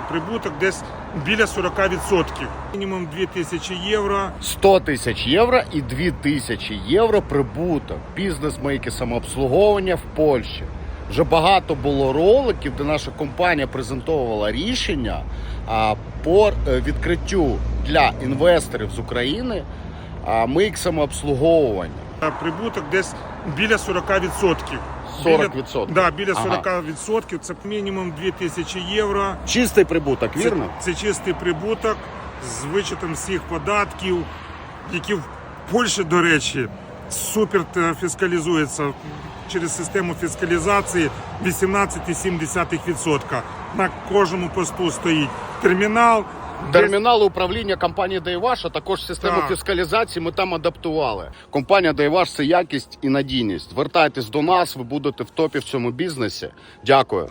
Прибуток десь біля 40%. Мінімум 2000 євро. 100 тисяч євро і 2 тисячі євро прибуток. Бізнес-мейки самообслуговування в Польщі. Вже багато було роликів, де наша компанія презентовувала рішення по е, відкриттю для інвесторів з України мейк самообслуговування. Прибуток десь біля 40%. 40%? Біля, да, біля 40%. Це мінімум 2000 євро. Чистий прибуток, вірно? Це, це чистий прибуток з вичетом всіх податків, які в Польщі, до речі, супер е, фіскалізується через систему фіскалізації 18,7%. На кожному посту стоїть термінал. Термінал управління компанії Дайваш, а також систему Так. фіскалізації ми там адаптували. Компанія Дайваш це якість і надійність. Звертайтесь до нас, ви будете в топі в цьому бізнесі. Дякую.